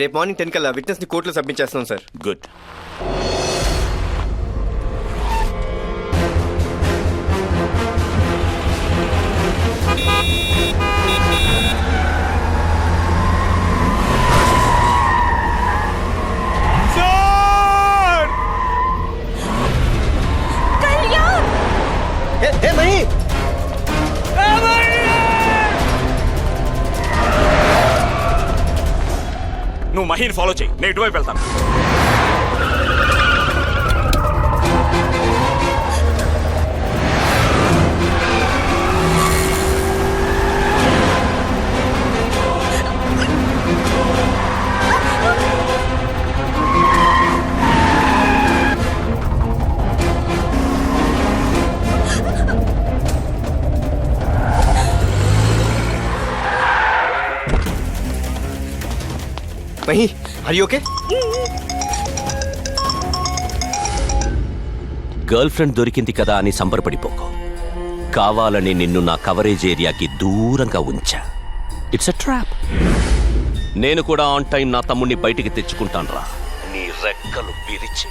రేపు morning ten కల్లా విట్నెస్ని కోర్టులో సబ్మిట్ చేస్తాం సార్. గుడ్. నువ్వు మహీని ఫాలో చేయి. నేను ఇటువైపు వెళ్తాను. మహి అది ఓకే గర్ల్ ఫ్రెండ్ దొరికింది కదా అని సంబరపడిపోకు. కావాలని నిన్ను నా కవరేజ్ ఏరియాకి దూరంగా ఉంచా. ఇట్స్ అ ట్రాప్ నేను కూడా ఆన్ టైం నా తమ్ముణ్ణి బయటికి తెచ్చుకుంటాన్రా. నీ రెక్కలు విరిచి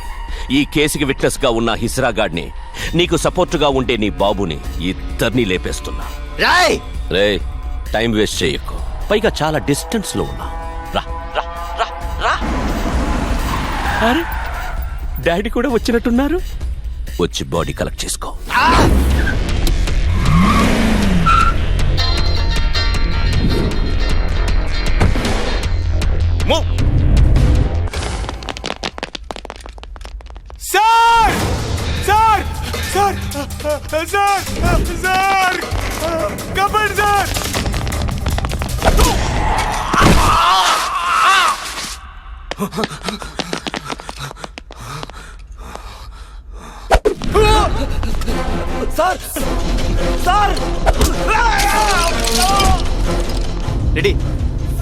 ఈ కేసుకి విట్నెస్గా ఉన్న హిస్రాగాడ్ని నీకు సపోర్టుగా ఉండే నీ బాబుని ఇద్దరిని లేపేస్తున్నా. రాయ్! రే టైం వేస్ట్ చేయకు. పైగా చాలా డిస్టెన్స్లో ఉన్నా. అరే డాడీ కూడా వచ్చినట్టున్నారు? వచ్చి బాడీ కలెక్ట్ చేసుకో. Move sir sir sir sir sir కపండి sir sir sir ready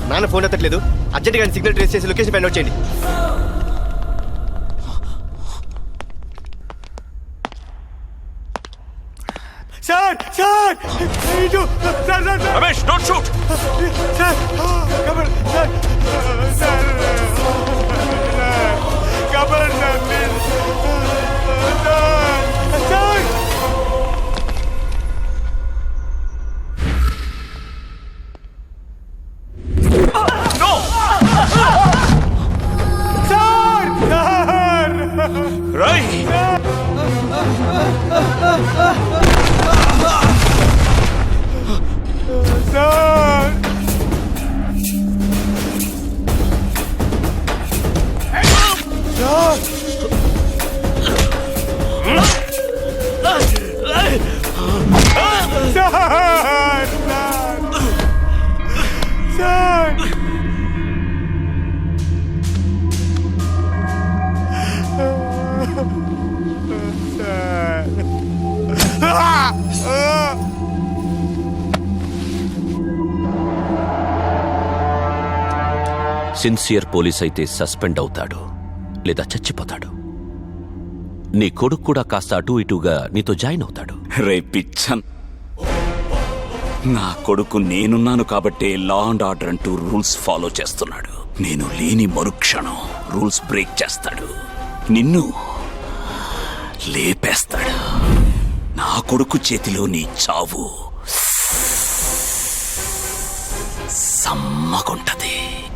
నాన్న ఫోన్ ఎత్తట్లేదు అర్జెంట్గా సిగ్నల్ ట్రేస్ చేసి లొకేషన్ ఫైండ్ అవుట్ చేయండి సార్ సార్ ఇటు sir sir sir Ramesh don't shoot sir sir sir Rai sir sir sir sincere police అయితే suspend అవుతాడు లేదా చచ్చిపోతాడు. నీ కొడుకు కూడా కాస్త అటు ఇటుగా నీతో జాయిన్ అవుతాడు. రే పిచ్చన్. నా కొడుకు నేనున్నాను కాబట్టే లా అండ్ ఆర్డర్ అంటూ రూల్స్ ఫాలో చేస్తున్నాడు. నేను లేని మరుక్షణం రూల్స్ బ్రేక్ చేస్తాడు. నిన్ను లేపేస్తాడు. నా కొడుకు చేతిలో నీ చావు సమ్మగుంటది.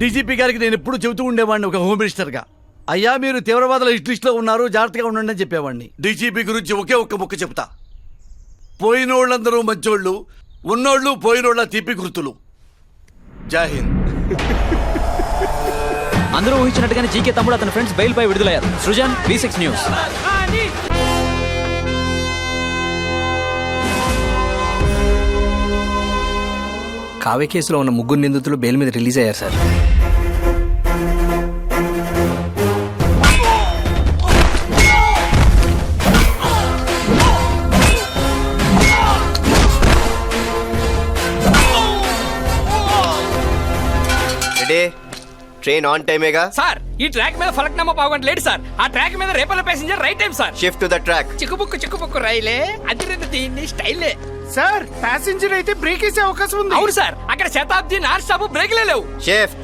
డీజీపీ గారికి నేను ఎప్పుడు చెబుతూ ఉండేవాడిని ఒక హోమ్ మినిస్టర్గా. అయ్యా మీరు తీవ్రవాదుల హిట్ లిస్ట్లో ఉన్నారు జాగ్రత్తగా ఉండండి అని చెప్పేవాడిని. డీజీపీ గురించి ఒకే ఒక్క ముక్క చెప్తా పోయినోళ్ళందరూ మంచోళ్ళు ఉన్నోళ్ళు పోయినోళ్ళ తీపి గుర్తులు. జై అందరూ ఊహించినట్టుగానే జీకే తమ్ముడు అతని ఫ్రెండ్స్ బయలుపై విడుదలయ్యారు. Srujan B six news. Kavya కేసులో ఉన్న ముగ్గురు నిందితులు బెయిల్ మీద రిలీజ్ అయ్యారు సార్. రెడీ? ట్రైన్ ఆన్ టైమేగా? సార్ ఈ ట్రాక్ మీద ఫలక్నామా పావుగంట లేడు సార్. ఆ ట్రాక్ మీద Repalle passenger right time sir. Shift to the track చిక్కుబుక్కు చిక్కుబుక్కు రైలే అదిరింది దీన్ని స్టైలే. సార్ ప్యాసింజర్ అయితే బ్రేక్ వేసే అవకాశం ఉంది. అవును సార్ అక్కడ శతాబ్ది నాన్ స్టాప్ బ్రేక్లే లేవు. షిఫ్ట్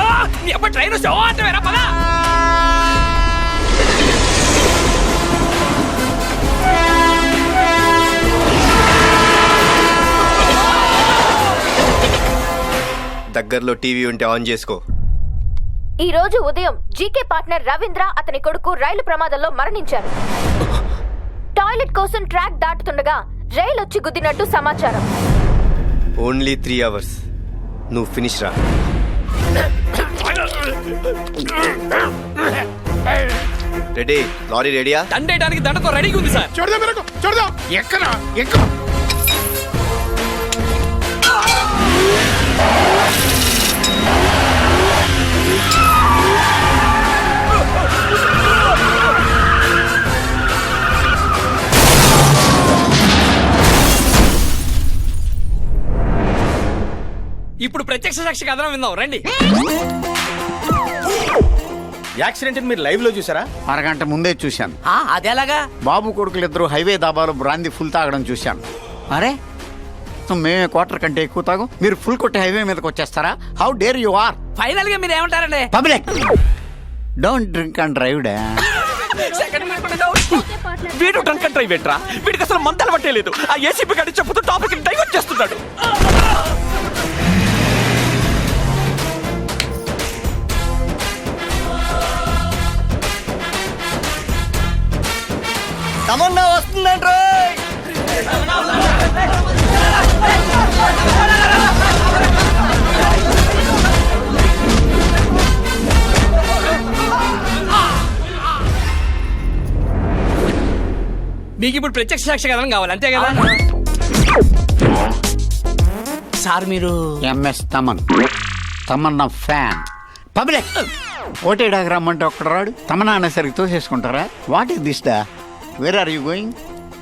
ఆ, నీ అబ్బా ట్రైన్ షో అంటే వేరా పదా. దగ్గరలో టీవీ ఉంటే ఆన్ చేసుకో. ఈ రోజు ఉదయం జీకే పార్ట్నర్ రవీంద్ర అతని కొడుకు రైలు ప్రమాదంలో మరణించారు. టాయిలెట్ కోసం ట్రాక్ దాటుతుండగా రైలు వచ్చి గుద్దినట్టు సమాచారం. ఓన్లీ త్రీ అవర్స్ నువ్వు ఫినిష్ రా. రెడీ? లారీ రెడీయా? దండేయడానికి దండతో రెడీగా ఉంది సార్. చూడదాం ఎక్కరా ఎక్కడ? ఇప్పుడు ప్రత్యక్ష సాక్షి కథనం విందాం రండి. యాక్సిడెంట్ మీరు లైవ్లో చూసారా? అరగంట ముందే చూశాను. అదేలాగా? బాబు కొడుకులు ఇద్దరు హైవే దాబాలో బ్రాంది ఫుల్ తాగడం చూశాను. అరే? సో మేమే క్వార్టర్ కంటే ఎక్కువ తాగు. మీరు ఫుల్ కొట్టి హైవే మీదకి వచ్చేస్తారా? హౌ డేర్ యు ఆర్ ఫైనల్గా మీరు ఏమంటారండి? Public don't drink and drive డా. వీడు డ్రంక్ అండ్ డ్రైవ్ ఏంట్రా? వీడికి అసలు మంతలు పట్టేలేదు ఆ ఏసీపీ గారి చెప్పుతూ టాపిక్ డైవర్ట్ చేస్తున్నాడు. తమన్నా వస్తుందంట్రా మీకు ఇప్పుడు ప్రత్యక్ష సాక్షి కథనం కావాలి అంతే కదా? సార్ మీరు MS Thaman. Tamannaah fan. Public! ఓటేడాకి రమ్మంటే ఒక్కడ రాడు. తమన్నా అనేసరికి తోసేసుకుంటారా? వాట్ ఈస్ దిస్ డా? వేర్ ఆర్ యూ గోయింగ్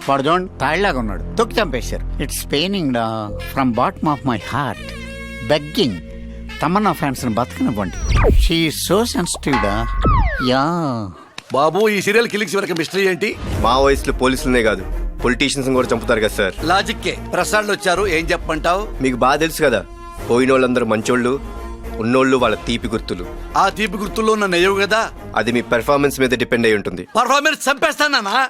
వాడు చూడండి తాళ్ళలాగా ఉన్నాడు. తొక్కి చంపేశారు. ఇట్స్ పెయినింగ్ డా from bottom of my heart begging Tamannaah fans బతకనివ్వండి. She so sensitive డా యా బాబు ఈ సీరియల్ కిలిక్స్ వెనక మిస్టరీ ఏంటి? మా వయసులో పోలీసులనే కాదు. పొలిటీషియన్స్ కూడా చంపుతారు కదా సార్ లాజిక్కే ప్రసాద్లు వచ్చారు ఏం చెప్పమంటావు? మీకు బాగా తెలుసు కదా పోయిన వాళ్ళందరూ మంచోళ్ళు ఉన్నోళ్ళు వాళ్ళ తీపి గుర్తులు. ఆ తీపి గుర్తుల్లో ఉన్న నెయ్యవు కదా? అది మీ పెర్ఫార్మెన్స్ మీద డిపెండ్ అయి ఉంటుంది. పర్ఫార్మెన్స్ చంపేస్తానా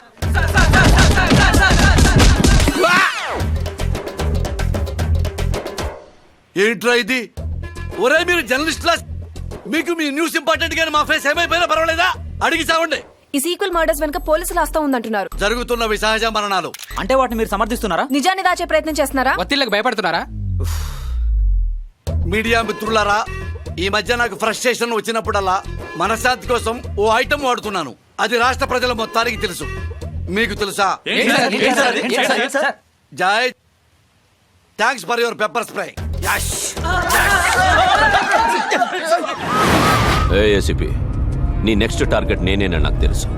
ఏంట్రా ఇది? ఒరే మీరు జర్నలిస్టులా? మీకు మీ న్యూస్ ఇంపార్టెంట్ కానీ మా ఫేస్ ఏమైపోయినా పర్వాలేదా? అడిగి చావండి. ఈ సీక్వెల్ మర్డర్స్ వెనుక పోలీసులు వస్తా ఉందంటున్నారు. జరుగుతున్న సహజ మరణాలు. అంటే వాటిని మీరు సమర్థిస్తున్నారా? నిజాన్ని దాచే ప్రయత్నం చేస్తున్నారా? ఒత్తిళ్ళకి భయపడుతున్నారా? మీడియా మిత్రులారా ఈ మధ్య నాకు ఫ్రస్ట్రేషన్ వచ్చినప్పుడల్లా మనశ్శాంతి కోసం ఓ ఐటమ్ వాడుతున్నాను. అది రాష్ట్ర ప్రజల మొత్తానికి తెలుసు. మీకు తెలుసా? Joy. Thanks for your pepper spray ACP నీ నెక్స్ట్ టార్గెట్ నేనేనని నాకు తెలుసు.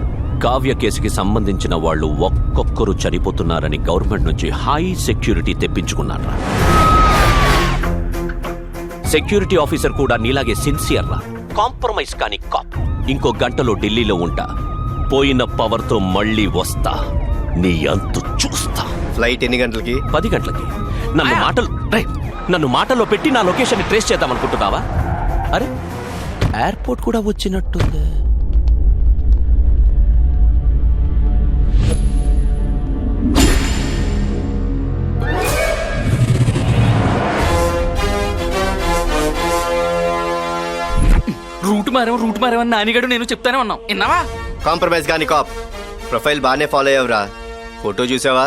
కావ్య కేసుకి సంబంధించిన వాళ్ళు ఒక్కొక్కరు చనిపోతున్నారని గవర్నమెంట్ నుంచి హై సెక్యూరిటీ తెప్పించుకున్నారా సెక్యూరిటీ ఆఫీసర్ కూడా నీలాగే సిన్సియర్ రా. కాంప్రమైజ్ కాని కాప్ ఇంకో గంటలో ఢిల్లీలో ఉంటా. పోయిన పవర్తో మళ్ళీ వస్తా. నీ అంతు చూస్తా. ఫ్లైట్ ఎన్ని గంటలకి? పది గంటలకి. నన్ను మాటలు రేయ్, నన్ను మాటల్లో పెట్టి నా లొకేషన్ ట్రేస్ చేద్దాం అనుకుంటున్నావా? అరే ఎయిర్పోర్ట్ కూడా వచ్చినట్టుంది. రూట్ మారేమో రూట్ మారేమని నానిగాడు నేను చెప్తానే ఉన్నాం. విన్నావా? కాంప్రమైజ్ కానీ కాప్. ప్రొఫైల్ బాగానే ఫాలో అయ్యావురా. ఫోటో చూసావా?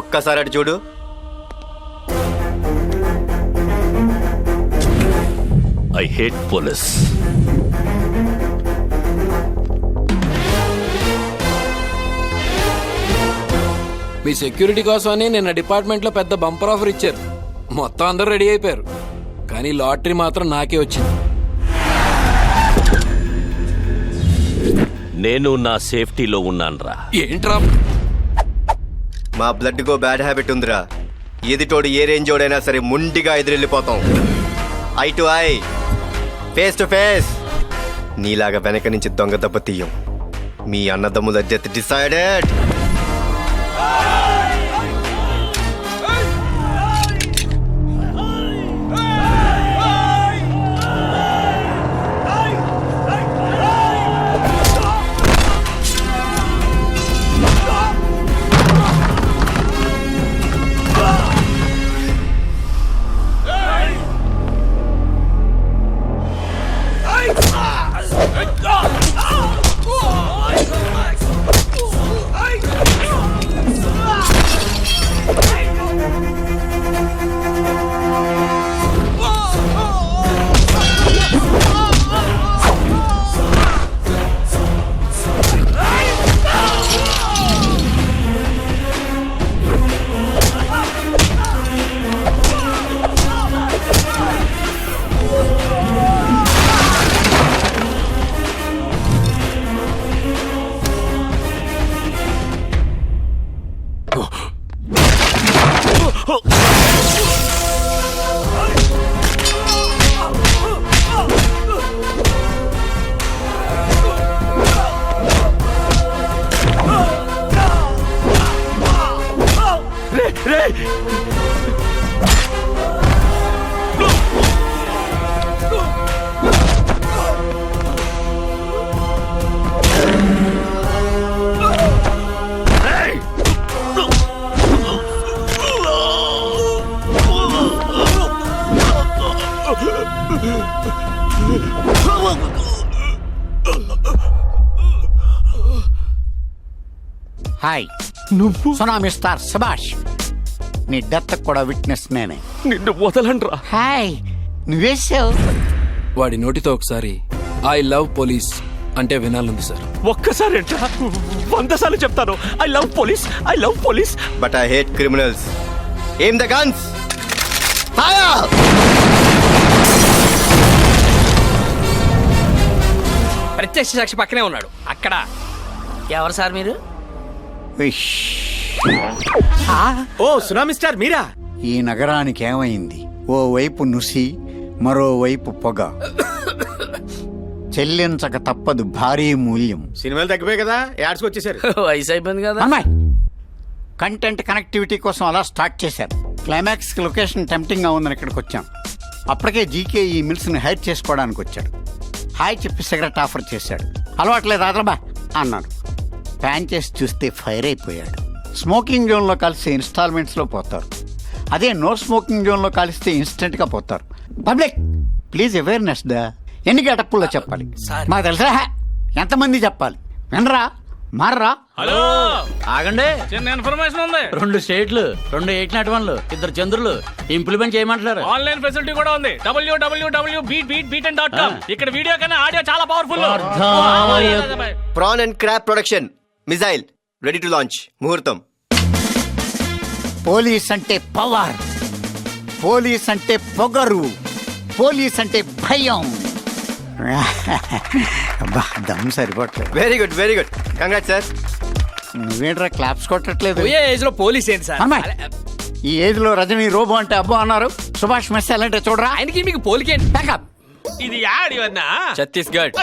ఒక్కసారి అటు చూడు. ఐ హేట్ పోలీస్ మీ సెక్యూరిటీ కోసమని నిన్న డిపార్ట్మెంట్లో పెద్ద బంపర్ ఆఫర్ ఇచ్చారు. మొత్తం అందరూ రెడీ అయిపోయారు. కానీ లాటరీ మాత్రం నాకే వచ్చింది. నేను నా సేఫ్టీలో ఉన్నాన్రా. ఏంట్రా? మా బ్లడ్ గో బ్యాడ్ హ్యాబిట్ ఉందిరా. ఎదిటోడు ఏ రేంజ్ ఓడైనా సరే ముండిగా ఎదురెళ్ళిపోతాం. Eye to eye. Face to face. నీలాగా వెనక నుంచి దొంగ దెబ్బ తీయం. మీ అన్నదమ్ముల డెత్ డిసైడెడ్. హాయ్. నువ్వు? Tsunami star Subhash. నీ డెత్ కూడా విట్నెస్ నేనే. నిన్ను వదలండ్రా. హాయ్. నువ్వేసావు వాడి నోటితో ఒకసారి ఐ లవ్ పోలీస్ అంటే వినాలంది సార్. ఒక్కసారి వంద సార్లు చెప్తాను. I love police I love police. But I hate criminals ఏం ద గన్స్ ప్రత్యక్ష సాక్షి పక్కనే ఉన్నాడు. అక్కడ. ఎవరు సార్ మీరు? విష్ ఓ సునామీ స్టార్ మీరా? ఈ నగరానికి ఏమైంది? ఓవైపు నుసి మరోవైపు పొగ. చెల్లించక తప్పదు భారీ మూల్యం. సినిమాలు తగ్గిపోయాయి కదా యాడ్స్కి వచ్చేసారు. వయసు అయిపోయింది కదా. అమ్మాయి కంటెంట్ కనెక్టివిటీ కోసం అలా స్టార్ట్ చేశారు. క్లైమాక్స్ లొకేషన్ టెంప్టింగ్గా ఉందని ఇక్కడికి వచ్చాం. అప్పటికే జీకే ఈ మిల్స్ని హైర్ చేసుకోవడానికి వచ్చాడు. హాయ్ చెప్పి సిగరెట్ ఆఫర్ చేశాడు. అలవాట్లేదు రాదరబా అన్నాను ప్యాన్ చేసి చూస్తే ఫైర్ అయిపోయాడు. స్మోకింగ్ జోన్లో కలిసి ఇన్స్టాల్మెంట్స్లో పోతారు. అదే నో స్మోకింగ్ జోన్లో కలిస్తే ఇన్స్టెంట్గా పోతారు. పబ్లిక్ ప్లీజ్ అవేర్నెస్ దా. ఎన్ని గటప్పుల్లో చెప్పాలి? మాకు తెలుసా ఎంతమంది చెప్పాలి? వినరా? మారరా? ఆగండి. చిన్న ఇన్ఫర్మేషన్ ఉంది. రెండు స్టేట్లు రెండు ఎయిట్ నాట్ వన్లు ఇద్దరు చంద్రులు. ఇంప్లిమెంట్ చేయమంటున్నారు. ఆన్లైన్ ఫెసిలిటీ కూడా ఉంది. W W W beat beat beat and dot com ఇక్కడ వీడియో కన్నా ఆడియో చాలా powerful prawn and crop production. Missile ready to launch ముహూర్తం. పోలీస్ అంటే పవర్ పోలీస్ అంటే పొగరు పోలీస్ అంటే భయం. అబ్బా దమ్ సరిపోవట్లేదు. Very good very good congrat sir నువ్వేంట్రా క్లాప్స్ కొట్టట్లేదు? ఏ ఏజ్లో పోలీస్ ఏంటి సార్? అమ్మాయి ఈ ఏజ్లో రజనీ రోబో అంటే అబ్బో అన్నారు. సుభాష్ మెస్ అంటే చూడరా. ఆయనకి మీకు పోలికేంటి? ఇది యాడివన్నా ఛత్తీస్గఢ్.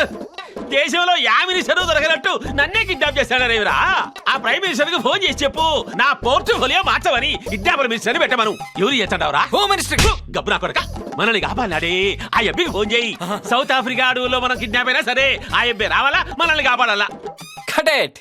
దేశంలో యా మినిస్టర్ దొరకనట్టు నన్నే కిడ్నాప్ చేశాడు రేవరా? ఆ ప్రైమ్ మినిస్టర్కి ఫోన్ చేసి చెప్పు. నా పోర్టుఫోలియో మార్చమని కిడ్నాపర్ మినిస్టర్ పెట్టమను. ఎవరు చేస్తాడవరా? హోమ్ మినిస్టర్ గబ్బునా కొడక. మనల్ని కాపాడాడే ఆ అబ్బికి ఫోన్ చేయి. సౌత్ ఆఫ్రికా అడవుల్లో మనం కిడ్నాప్ అయినా సరే ఆ అబ్బి రావాలా? మనల్ని కాపాడాలా? కడెట్